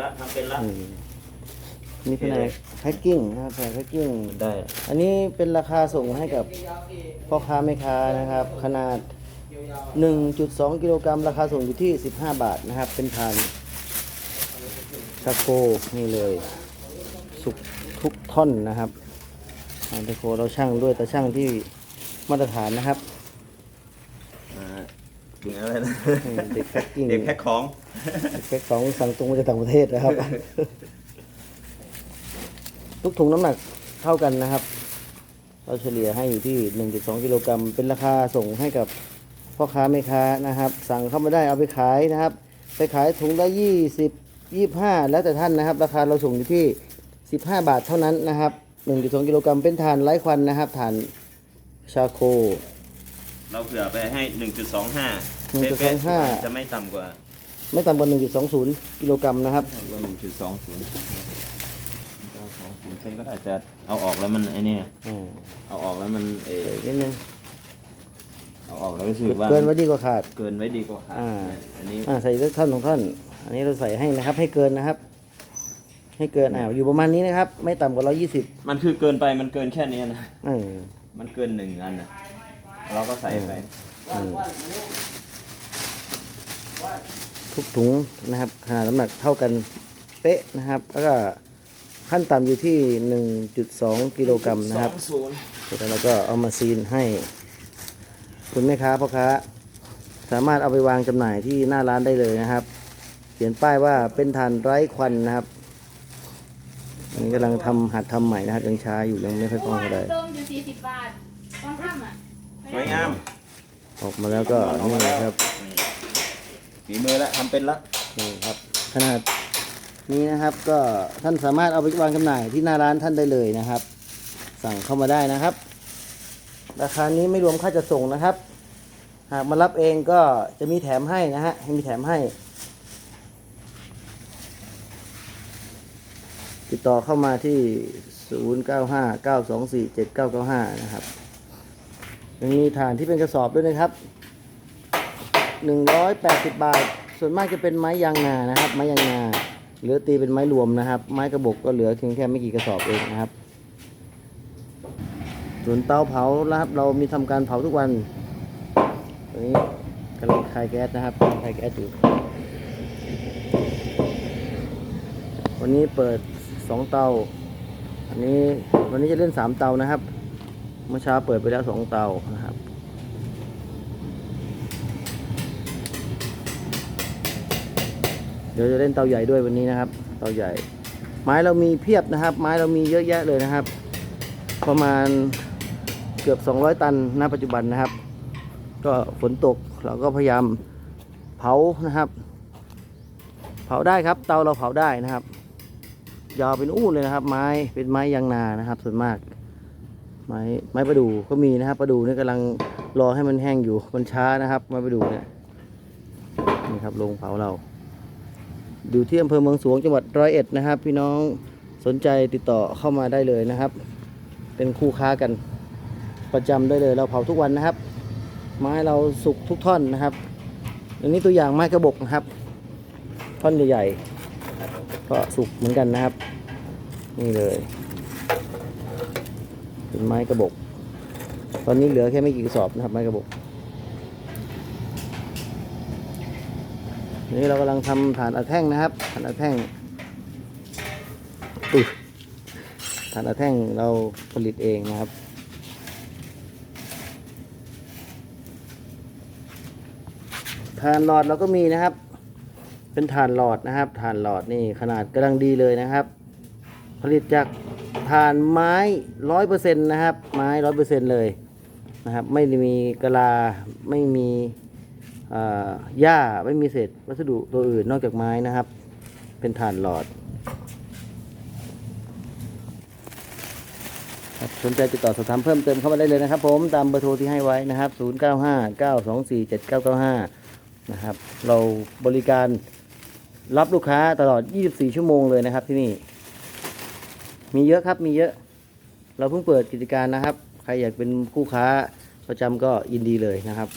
ละทำเป็นละ อืมนี่เป็นอะไรแพ็กกิ้งนะครับแพ็กกิ้ง ได้ อันนี้เป็นราคาส่งให้กับพ่อค้าแม่ค้านะครับ ขนาด 1.2 กิโลกรัมราคาส่งอยู่ที่ 15 บาทนะครับ เป็นทานชาโคนี่เลย สุกทุกท่อนนะครับทานชาโคเราช่างด้วยตาช่างที่มาตรฐานนะครับอ่า ถึงอะไรนะอืมเด็กแพ็กกิ้งเด็กแพ็คของแพ็กของสั่งตรงมาจากต่างประเทศนะครับ ทุกถุงน้ำหนักเท่ากันนะครับ เราเฉลี่ยให้อยู่ที่ 1.2 กิโลกรัมเป็นราคาส่งให้กับพ่อค้าแม่ค้านะครับ สั่งเข้ามาได้เอาไปขายนะครับ ไปขายถุงละ 20 25 แล้วแต่ท่านนะครับ ราคาเราส่งอยู่ที่ 15 บาทเท่านั้นนะครับ 1.2 กิโลกรัมเป็นถ่านไร้ควันนะครับถ่านชาโค เราเผื่อไปให้หนึ่งจุดสองห้า1.25 จะไม่ต่ำกว่า ไม่ต่ำกว่า 1.20 กิโลกรัมนะครับหนึ่งจุดสองศูนย์สองศูนย์เส้นก็อาจจะเอาออกแล้วมันไอ้นี่อืมเอาออกแล้วมันเออนิดนึงเอาออกแล้วรู้สึกว่าเกินไว้ดีกว่าขาด เกินไว้ดีกว่าขาดอ่าอันนี้อ่าใส่สักท่อนสองท่อน อันนี้เราใส่ให้นะครับ ให้เกินนะครับ ให้เกินอ่าอยู่ประมาณนี้นะครับ ไม่ต่ำกว่าร้อยี่สิบมันคือเกินไปมันเกินแค่นี้นะเออมันเกินหนึ่งอันนะ เราก็ใส่ไปทุกถุงนะครับ ขนาดน้ำหนักเท่ากันเป๊ะนะครับ แล้วก็ขั้นต่ำอยู่ที่หนึ่งจุดสองกิโลกรัมนะครับสองศูนย์เสร็จแล้วเราก็เอามาซีนให้ คุณแม่ค้าพ่อค้า สามารถเอาไปวางจำหน่ายที่หน้าร้านได้เลยนะครับ เขียนป้ายว่าเป็นทานไร้ควันนะครับอันนี้กำลังทำหัดทำใหม่นะครับยังช้าอยู่ยังไม่ค่อยคล่องเท่าไหร่ต้มอยู่สี่สิบบาทต้องทำอะ สวยงามออกมาแล้วก็นี่ครับฝีมือละทำเป็นละนี่ครับ ขนาดนี้นะครับก็ท่านสามารถเอาไปวางจำหน่ายที่หน้าร้านท่านได้เลยนะครับ สั่งเข้ามาได้นะครับ ราคานี้ไม่รวมค่าจัดส่งนะครับ หากมารับเองก็จะมีแถมให้นะฮะมีแถมให้ ติดต่อเข้ามาที่ 0959247995 นะครับ ยังมีฐานที่เป็นกระสอบด้วยนะครับ 180 บาท ส่วนมากจะเป็นไม้ยางนานะครับ ไม้ยางนาเหลือตีเป็นไม้รวมนะครับ ไม้กระบอกก็เหลือเพียงแค่ไม่กี่กระสอบเองนะครับ ส่วนเตาเผานะครับ เรามีทำการเผาทุกวันตอนนี้กำลังคลายแก๊สนะครับกำลังคลายแก๊สอยู่วันนี้เปิดสองเตา อันนี้วันนี้จะเล่นสามเตานะครับ เมื่อเช้าเปิดไปแล้วสองเตานะครับ เดี๋ยวจะเล่นเตาใหญ่ด้วยวันนี้นะครับ เตาใหญ่ ไม้เรามีเพียบนะครับ ไม้เรามีเยอะแยะเลยนะครับ ประมาณเกือบ 200 ตันณปัจจุบันนะครับ ก็ฝนตกเราก็พยายามเผานะครับ เผาได้ครับ เตาเราเผาได้นะครับยาวเป็นอู้เลยนะครับ ไม้เป็นไม้ยางนานะครับ ส่วนมาก ไม้ไม้ประดู่ก็มีนะครับประดู่นี่กำลังรอให้มันแห้งอยู่มันช้านะครับ ไม้ประดู่เนี่ยนี่ครับโรงเผาเรา อยู่ที่อำเภอเมืองสวงจังหวัดร้อยเอ็ดนะครับ พี่น้องสนใจติดต่อเข้ามาได้เลยนะครับ เป็นคู่ค้ากันประจำได้เลย เราเผาทุกวันนะครับ ไม้เราสุกทุกท่อนนะครับอันนี้ตัวอย่างไม้กระบอกนะครับ ท่อนใหญ่ๆก็สุกเหมือนกันนะครับ นี่เลย เป็นไม้กระบอก ตอนนี้เหลือแค่ไม่กี่กระสอบนะครับไม้กระบอกนี่เรากำลังทำฐานอัดแท่งนะครับฐานอัดแท่งอุ๊ยฐานอัดแท่งเราผลิตเองนะครับฐานหลอดเราก็มีนะครับ เป็นฐานหลอดนะครับฐานหลอดนี่ขนาดกำลังดีเลยนะครับ ผลิตจาก ฐานไม้ร้อยเปอร์เซ็นต์นะครับ ไม้ร้อยเปอร์เซ็นต์เลยนะครับ ไม่ได้มีกะลาไม่มีหญ้าไม่มีเศษวัสดุตัวอื่นนอกจากไม้นะครับ เป็นฐานหลอดสนใจติดต่อสอบถามเพิ่มเติมเข้ามาได้เลยนะครับ ผมตามเบอร์โทรที่ให้ไว้นะครับ 0959247995 นะครับ เราบริการรับลูกค้าตลอด 24 ชั่วโมงเลยนะครับที่นี่ มีเยอะครับ มีเยอะ เราเพิ่งเปิดกิจการนะครับ ใครอยากเป็นคู่ค้าประจำก็ยินดีเลยนะครับ